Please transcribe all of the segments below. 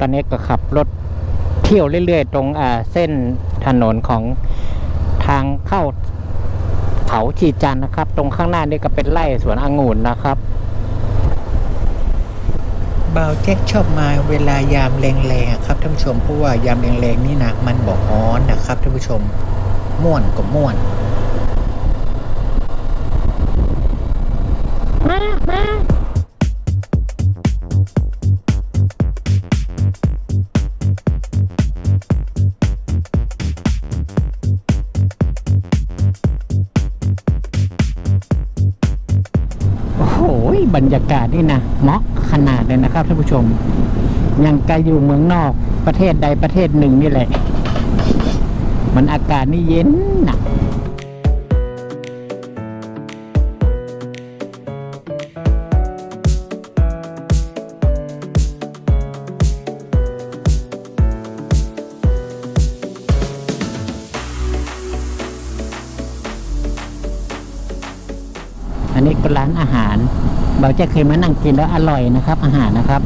ตอนนี้ก็ขับรถเที่ยวเรื่อย ๆ ตรงอ่าเส้นถนนของทางเข้าเขาชีจันทร์นะครับ ตรงข้างหน้านี่ก็เป็นไร่สวนองุ่นนะครับบ่าวแจ็คชอบมาเวลายามแรงๆอะครับท่านผู้ชมเพราะว่ายามแรงๆนี่นะมันบอกฮ้อนนะครับท่านผู้ชมม่วนก็ม่วนโบรรยากาศนี่นะเหมาะขนาดเลยนะครับท่านผู้ชม ยังกลอยู่เมืองนอกประเทศใดประเทศหนึ่งนี่แหละ มันอากาศนี่เย็นนะ่ะ เราจะเคยมานั่งกินแล้วอร่อยนะครับ อาหารนะครับ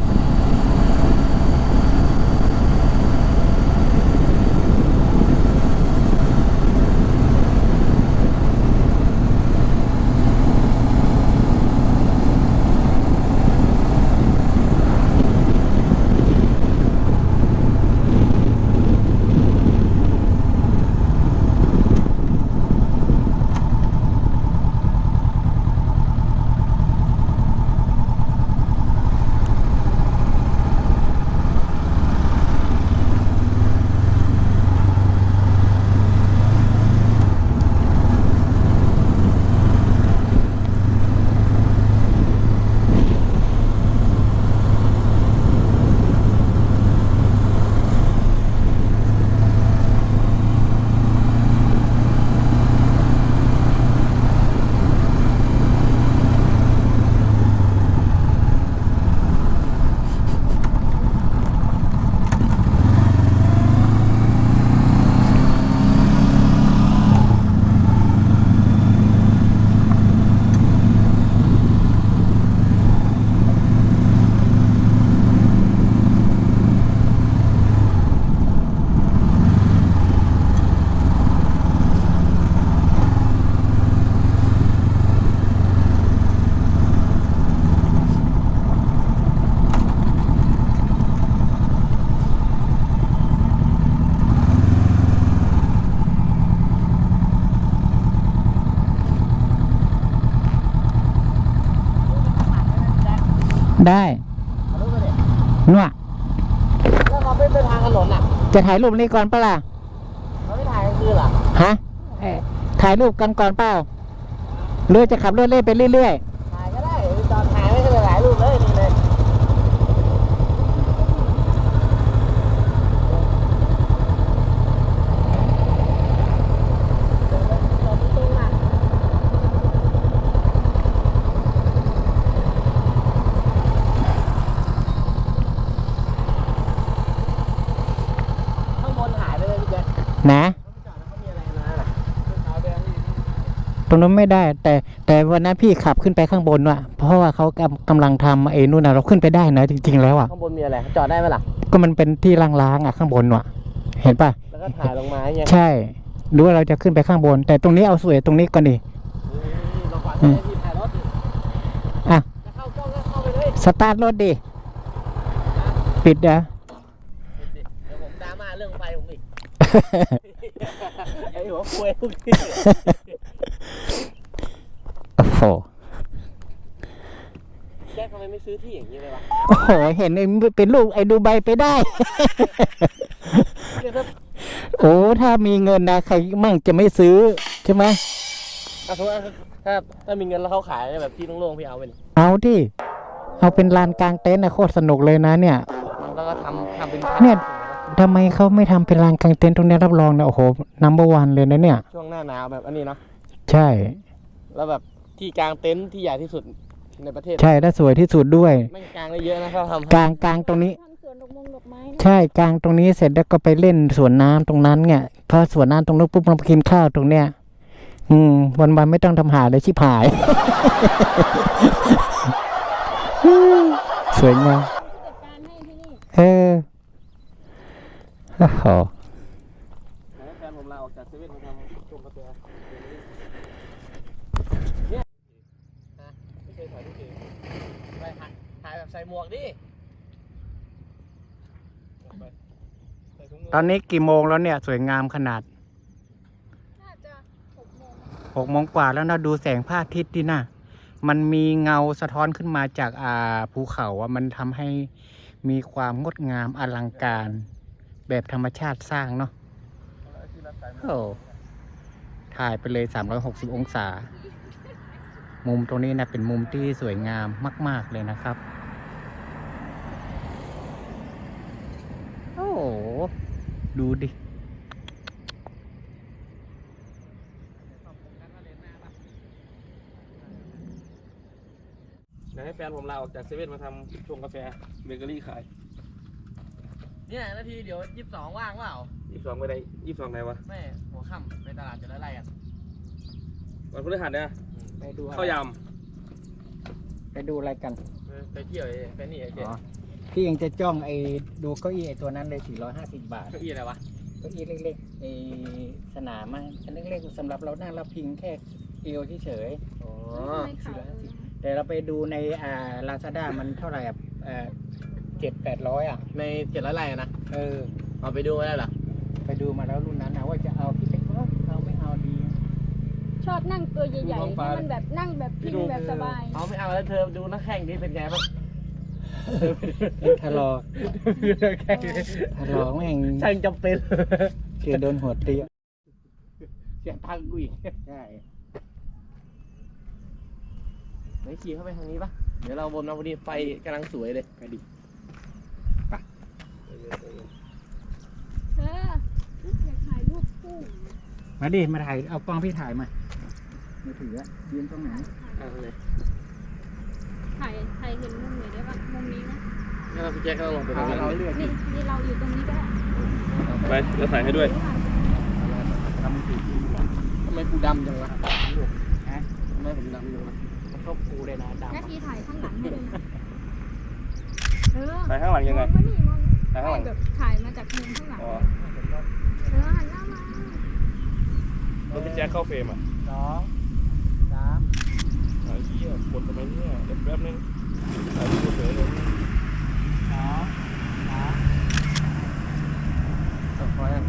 ได้นัวแล้วเราไม่เป็นทางถนนอะ จะถ่ายรูปนี้ก่อนเปะล่ะเราไม่ถ่ายกลางคืนเหรอฮะเอ่อถ่ายรูปกันก่อนเปล่าหรือจะขับรถเล่นไปเรื่อยถ่ายก็ได้ตอนถ่ายไม่เคยถ่ายรูปเลยนี่เลยข้างบนหายไปเลยพี่แจ๊ค ๆ นะ จอดแล้วเขามีอะไรนะล่ะขาวแดงนี่ ตรงนั้นไม่ได้ แต่แต่วันนั้นพี่ขับขึ้นไปข้างบนว่ะเพราะว่าเขากำกำลังทำไอ้นู่นนะเราขึ้นไปได้นะจริง ๆ แล้วอะข้างบนมีอะไรจอดได้ไหมล่ะก็มันเป็นที่ล้างๆอะข้างบนว่ะ เห็นป่ะแล้วก็ถ่ายลงมาอย่างเงี้ยใช่หรือว่าเราจะขึ้นไปข้างบน แต่ตรงนี้เอาสวยตรงนี้ก่อนดิเราขวางให้พี่ถ่ายรถดิอะจะเข้ากล้องก็เข้าไปเลยสตาร์ทรถดิปิดนะเดี๋ยวผมดราม่าเรื่องไฟผมอีกไอ้หัวคุยพวกนี้ โอ้โหแจ็คทำไมไม่ซื้อที่อย่างนี้เลยวะโอ้โห เห็นไอ้เป็นลูกไอ้ดูใบไปได้ เนี่ยถ้าโอ้ถ้ามีเงินนะใครมั่งจะไม่ซื้อใช่ไหมอะสมมติว่าถ้าถ้ามีเงินแล้วเขาขายแบบที่โล่งๆพี่เอาเป็นเอาดิเอาเป็นลานกลางเต็นท์นะโคตรสนุกเลยนะเนี่ยมันแล้วก็ทำทำเป็นเนี่ย ทำไมเขาไม่ทำเป็นลานกลางเต็นท์ตรงเนี้ยรับรองนะโอ้โหนัมเบอร์วันเลยนะเนี่ย ช่วงหน้าหนาวแบบอันนี้เนาะ ใช่ แล้วแบบที่กลางเต็นท์ที่ใหญ่ที่สุดในประเทศใช่และสวยที่สุดด้วย ไม่งกลางได้เยอะนะเขาทำกลางกลางตรงนี้ ทำสวนดอกมงดอกไม้นะใช่กลางตรงนี้เสร็จแล้วก็ไปเล่นสวนน้ำตรงนั้นเนี่ยพอสวนน้ำตรงนู้นปุ๊บเราไปกินข้าวตรงเนี้ยอืม วันวันๆไม่ต้องทำหาเลยชิบหาย สวยงามจัดการให้ที่นี่เออโอ้โหให้แฟนผมลาออกจากเซเว่นมาทำชงกาแฟเนี่ยฮะไม่เคยถ่ายรูปเองไปถ่ายถ่ายแบบ ใส่หมวกดิไปใส่ถุงมือตอนนี้กี่โมงแล้วเนี่ย สวยงามขนาดน่าจะหกโมงหกโมงกว่าแล้วนะดูแสงพระอาทิตย์ดินะมันมีเงาสะท้อนขึ้นมาจากอ่าภูเขาอะมันทำให้มีความงดงามอลังการ แบบธรรมชาติสร้างเนาะโอ้ถ่ายไปเลย 360 องศา มุมตรงนี้นะเป็นมุมที่สวยงามมาก ๆ เลยนะครับ โอ้โห ดูดิเดี๋ยวให้แฟนผมลาออกจากเซเว่นมาทำชงกาแฟเบเกอรี่ขายเนี่ยนาทีเดี๋ยวยี่สิบสองว่างเปล่ายี่สิบสองไปไหนยี่สิบสองไหนวะแม่หัวค่ำไปตลาดจะไล่ๆกันวันพฤหัสเนี่ยไปดูอะไรข้าวยไปดูอะไรกัน ไปเที่ยวเองไปนี่ไอ้เจ๊ อ๋อ พี่ยังจะจ้องไอ้ดูเก้าอี้ไอ้ตัวนั้นเลย450 บาทเก้าอี้อะไรวะเก้าอี้เล็กๆไอ้สนามอะอันเล็กๆสำหรับเรานั่งเราพิงแค่เอวเฉยอ๋อไม่ขายเลยๆแต่เราไปดูในอ่าลาซาด้ามันเท่าไหร่อะเอ่อเจ็ดแปดร้อยอะในเจ็ดร้อยไร่อะนะเออ เอาไปดูมาแล้วเหรอไปดูมาแล้วรุ่นนั้นนะว่าจะเอาพี่เป็นว่าเอาไม่เอาดี ชอบนั่งตัวใหญ่ๆที่มันแบบนั่งแบบพิงแบบสบาย เอาไม่เอาแล้วเธอดูนักแข่งนี่เป็นไงบ้าง ทะลอทะลอแม่งช่างจำเป็นเกือโดนหัวตีเสียตังกูอีกใช่ไหนขี่เข้าไปทางนี้ปะเดี๋ยวเราบนมาวันนี้ไฟกำลังสวยเลยไปดิเธออยากถ่ายรูปคู่มาดิ มาถ่าย เอากล้องพี่ถ่ายมามือถืออะยืนตรงไหนเอาเลยถ่ายถ่ายเห็นมุมไหนได้บ้างมุมนี้นะ งั้นเราพี่แจ็คก็ต้องลงไปตรเอางนั้นเราเลือกนี่นี่เราอยู่ตรงนี้ก็ได้ไปจะถ่ายให้ด้วยทำมือถือจริงเหรอทำไมกูดำจังวะฮะทำไมผมดำจังวะชอบกูเลยนะดำนาอะทีถ่ายข้างหลังให้ดูนะเออถ่ายข้างหลังยังไงมมานี่มองถ่ายข้างหลังแบบถ่ายมาจากมุมข้างหลังอ๋อเออหันหน้ามาแล้วพี่แจ็คเข้าเฟรมอะสองสามไอ้เหี้ยกดทำไมเนี่ยเดี๋ยวแป๊บนึงถ่ายรูปเฉยเลย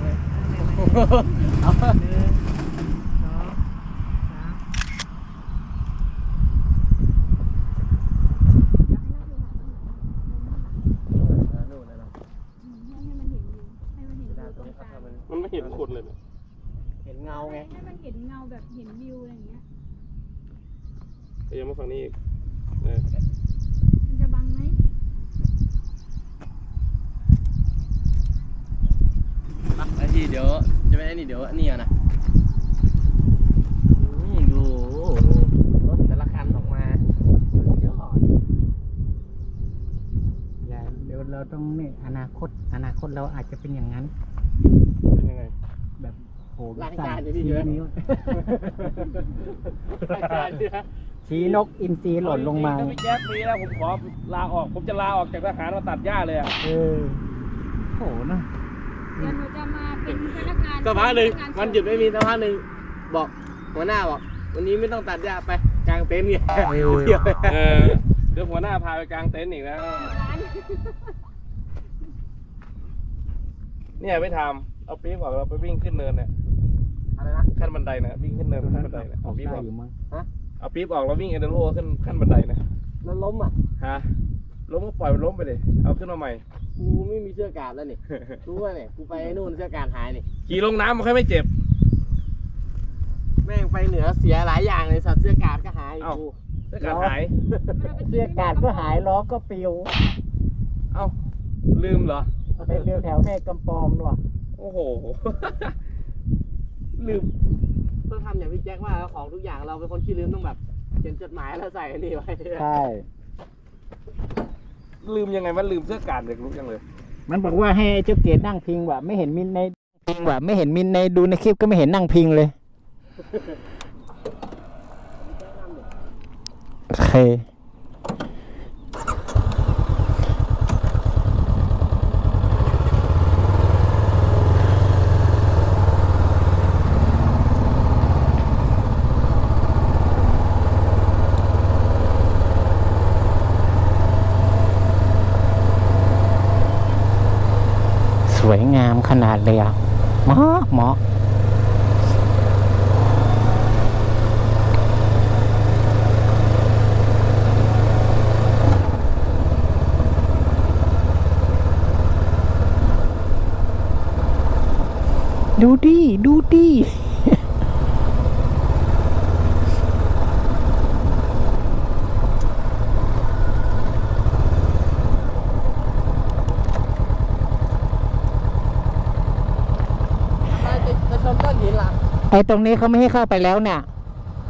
เลยเอาหนึ่งสองสาม อยากให้นั่งดูหนังข้างหลัง นู่นเลยนะ อืมให้ให้มันเห็นวิวให้มันเห็นวิวตรงกลาง มันไม่เห็นคนเลยเนี่ย เห็นเงาไง ให้มันเห็นเงาแบบเห็นวิวอะไรอย่างเงี้ย เดี๋ยวมาฝั่งนี้อีกเออ มันจะบังไหม ไอ้ทีเดี๋ยวจะไม่ไอ้นี่เดี๋ยวอันนี้อะนะอืมดูรถแต่ละคันออกมาสุดยอดอย่าเดี๋ยวเราต้องนี่อนาคต อนาคตเราอาจจะเป็นอย่างนั้น เป็นยังไง แบบโหล้างสั่จานนอยู่ที่ชี้เยอะ นิ้วอาจารย์เนี่ยชี้นกอินทรีหล่นลงมาถ้าพี่แจ็คฟรีแล้วผมขอลาออก ผมจะลาออกจากทหารมาตัดหญ้าเลยอะเออโหนะเดี๋ยวหนูจะมาเป็นพนักงานสักพักหนึ่งพกามันหยุดไม่มีสักพักหนึ่งบอกหัวหน้าบอกวันนี้ไม่ต้องตัดหญ้าไปกลางเต็นท์เนี่ยเที่ยวเออเดี๋ยวหัวหน้าพาไปกลางเต็นท์อีกแล้วร้านเนี่ยไปทำเอาปี๊บออกเราไปวิ่งขึ้นเนินเนี่ยอะไรนะขั้นบันไดนะวิ่งขึ้นเนินขั้นบันไดนะออเอากปี๊บได้ออกอยู่มั้งเอาปี๊บออกแล้ววิ่งเอเดโร่ขึ้นขั้นบันไดนะแล้วล้มอะฮะ ล้มก็ปล่อยมันล้มไปเลย เอาขึ้นมาใหม่ กูไม่มีเสื้อกาดแล้วนี่ รู้ว่าเนี่ยกูไปนู่นเสื้อกาดหายนี่ ขี่ลงน้ำมันค่อยไม่เจ็บ แม่งไปเหนือเสียหลายอย่างเลยสัตว์เสื้อกาดก็หายอยู่เอ้า กู ถ้าการหาย เสื้อกาดก็หายล้อก็ปลิวเอ้า ลืมเหรอ ไปเรือแถวแม่กำปอมด้วยโอ้โห ลืม ต้องทำอย่างพี่แจ็คว่าของทุกอย่างเราเป็นคนขี้ลืมต้องแบบเขียนจดหมายแล้วใส่อันนี้ไว้ ใช่ ลืมยังไงมันลืมเสื้อกาดเด็กรู้จังเลย มันบอกว่าให้ไอ้เจ้าเกดนั่งพิงว่ะไม่เห็นมินในพิงว่ะไม่เห็นมินในดูในคลิปก็ไม่เห็นนั่งพิงเลยโอเค สวยงามขนาดเลยอะเหมาะเหมาะดูดิ ดูดิ จะจะชนก้อนหินเหร อไอ้ตรงนี้เขาไม่ให้เข้าไปแล้วเนี่ย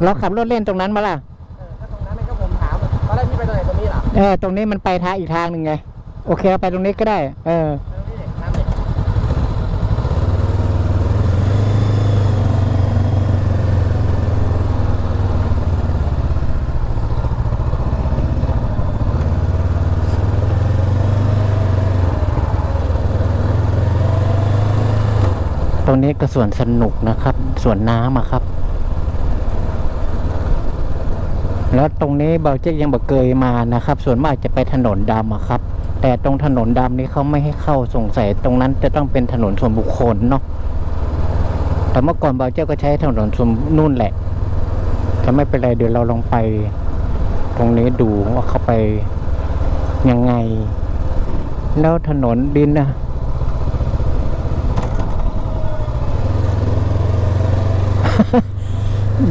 เราขับรถเล่นตรงนั้นมาล่ะเออก็ตรงนั้นเลยก็ผมถามตอนแรกพี่ไปตรงไหนตรงนี้เหรอ เออตรงนี้มันไปทางอีกทางหนึ่งไง โอเคเอาไปตรงนี้ก็ได้ เออ ตรงนี้เด็กน้ำเด็ก ต รงนี้ก็สวนสนุกนะครับสวนน้ำอะครับ แล้วตรงนี้เบาเจ๊กยังบอกเคยมานะครับ ส่วนมากจะไปถนนดำอะครับ แต่ตรงถนนดำนี้เขาไม่ให้เข้าสงสัยตรงนั้นจะต้องเป็นถนนส่วนบุคคลเนาะแต่เมื่อก่อนเบาเจ้าก็ใช้ถนนส่วนนู่นแหละจะไม่เป็นไรเดี๋ยวเราลองไป ตรงนี้ดูว่าเขาไปยังไง แล้วถนนดินนะ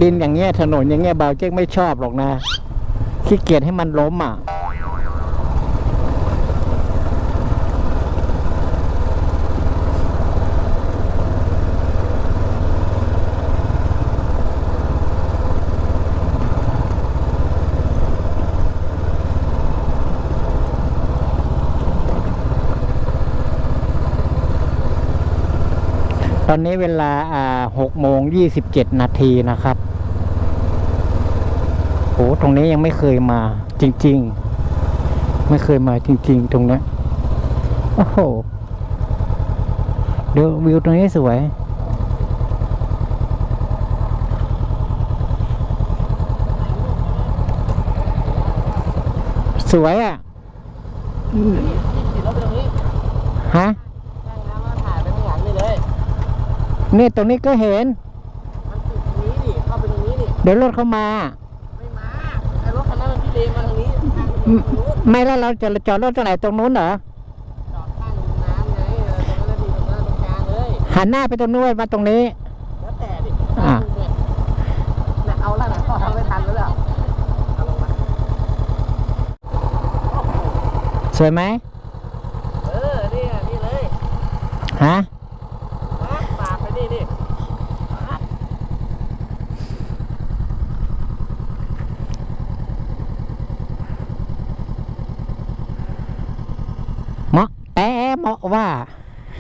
ดินอย่างเงี้ยถนนอย่างเงี้ยเบาเจ๊กไม่ชอบหรอกนะขี้เกียจให้มันล้มอะ อนนี้เวลาอ่าหกโมงยี่สิบเจ็ดนาทีนะครับโหตรงนี้ยังไม่เคยมา จริง ๆ ไม่เคยมาจริง ๆ ตรงนี้โอ้โหเดี๋ยววิวตรงนี้สวยสวยอะฮะ นั่งน้ำมาถ่ายไปข้างหลังนี่เลย นี่ตรงนี้ก็เห็น มันติดตรงนี้ดิเข้าไปตรงนี้ดิเดี๋ยวรถเข้ามา ไม่มาไอ้รถคันนั้นมันพี่เลนมาทางนี้ทางอืมนู้นไม่แล้วเราจะจอดรถตรงไหนตรงนู้นเหรอ จอดข้างน้ำไงเออตรงนั้นนะดีตรงนั้นตรงกลางเลย หันหน้าไปตรงนู้นมาตรงนี้ แล้วแต่ดิอะเนี่ยน่ะเอาแล้วนะเขาทำไม่ทันแล้วล่ะเอาลงมาสวยไหม เออนี่อะนี่เลย ฮะ มาปาดไปนี่นี่ เหมาะแต่เหมาะว่า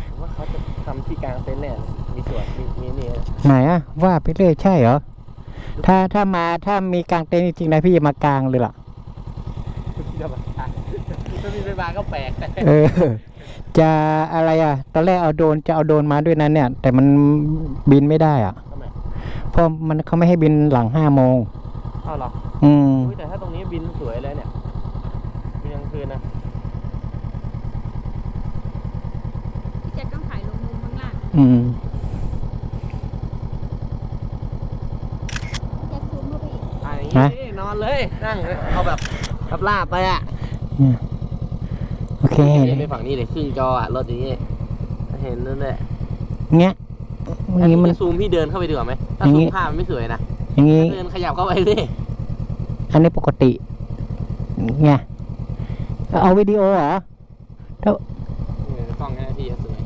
ผมว่าเขาจะทำที่กลางเต็นท์เนี่ยมีสวนมีมีนี่ ไหนอะว่าไป เรื่อยใช่เหรอ ถ้าถ้ามาถ้ามีกางเต็นท์จริงๆนะพี่จะมากางเลยล่ะจะมาถ้ามีไฟฟ้าก็แปลกเออ จะอะไรอะตอนแรกเอาโดรนจะเอาโดรนมาด้วยนั้นเนี่ย แต่มันบินไม่ได้อะทำไมเพราะมันเขาไม่ให้บินหลังห้าโมงเอาเหรอ อืมอุ้ยแต่ถ้าตรงนี้บินสวยเลยเนี่ยบินกลางคืนนะพี่แจ็คต้องถ่ายลงมุมข้างล่างอืม แจ็คซูมเข้าไปอี กอะอย่างฮะนี้นอนเลยนั่งเอาแบบแบบลาบไปอะเนี่ยโอเคเห็นไปฝั่งนี้เลยครึ่งจออะรถอย่างนี้เห็นนั่นแหละเงี้ยออันย่างนี้งี้มันจะซูมพี่เดินเข้าไปดีกว่าไหมถ้าอย่างซูงี้มภาพมันไม่สวยนะอย่างงี้เดินขยับเข้าไปดิอันนี้ปกติไงเอาวิดีโอเหรอ เออกล้องแค่พี่จะสวย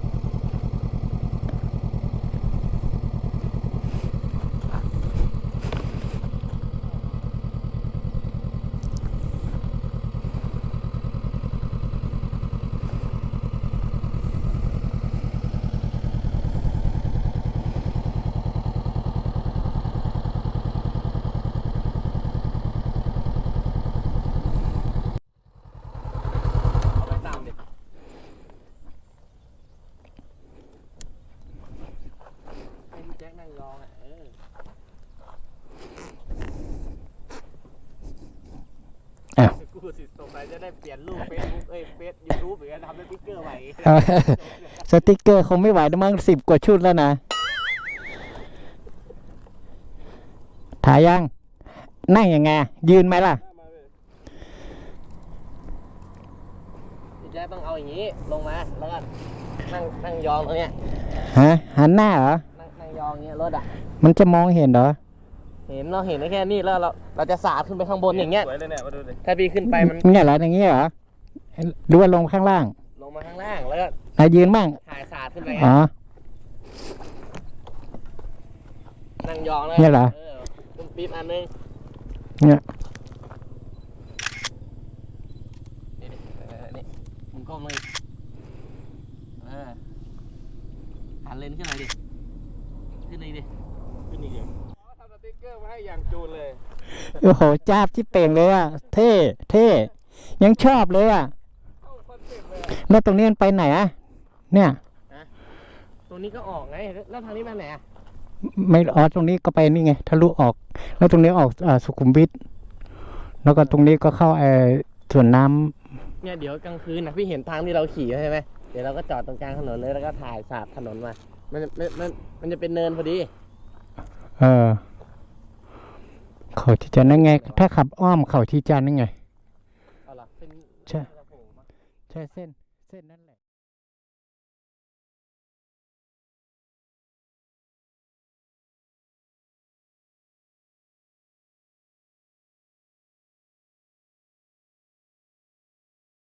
เอาไปตามดิ พูดสิสงสัยจะได้เปลี่ยนรูปเฟซบุ๊กเอ้ยเฟซยูทูบหรือทำเป็นติ๊กเกอร์ใหม่เออสติกเกอร์คงไม่ไหวนะมั้งสิบกว่าชุดแล้วนะถ่ายยัง นั่งยังไง ยืนไหมล่ะพี่แจ๊คต้องเอาอย่างนี้ ลงมา แล้วก็นั่งนั่งยองตรงเนี้ยฮะหันหน้าเหรอ นั่งนั่งยองอย่างเงี้ยรถอะ มันจะมองเห็นเหรอ เห็นเราเห็นได้แค่นี้แล้วเราเราจะสาดขึ้นไปข้างบนอย่างเงี้ยสวยเลยเนี่ยมาดูเลยถ้าพี่ขึ้นไปมันเนี่ยเหรออย่างเงี้ยเหรอหรือว่าลงข้างล่างลงมาข้างล่างแล้วก็นายยืนบ้างถ่ายสาดขึ้นไปอ๋อนั่งยองแล้วเนี่ยเหรอเออตุ้มปี๊บอันนึงเนี่ยนี่ดิเออนี่มึงก้มเลยเออหันเลนขึ้นหน่อยดิขึ้นเลยดิ ขึ้นอีกเหรอทำสติ๊กเกอร์มาให้อย่างจูนเลย โอ้โหจ้าบที่เป่งเลยอะ เท่เท่ยังชอบเลยอะ แล้วตรงนี้มันไปไหนอะ เนี่ย ตรงนี้ก็ออกไง แล้วทางนี้มาไหนอะ ไม่อ๋อตรงนี้ก็ไปนี่ไง ทะลุออก แล้วตรงนี้ออกอ่าสุขุมวิท แล้วก็ตรงนี้ก็เข้าไอ้ส่วนน้ำเนี่ยเดี๋ยวกลางคืนนะพี่เห็นทางที่เราขี่ใช่ไหมเดี๋ยวเราก็จอดตรงกลางถนนเลยแล้วก็ถ่ายสาดถนนมา มันมันมันมันจะเป็นเนินพอดี เออ เขาที่จันทร์นั่นไง ถ้าขับอ้อมเขาที่จันทร์นั่นไงเอาล่ะเป็นใช่ใช่เส้นเส้นนั่นแหละ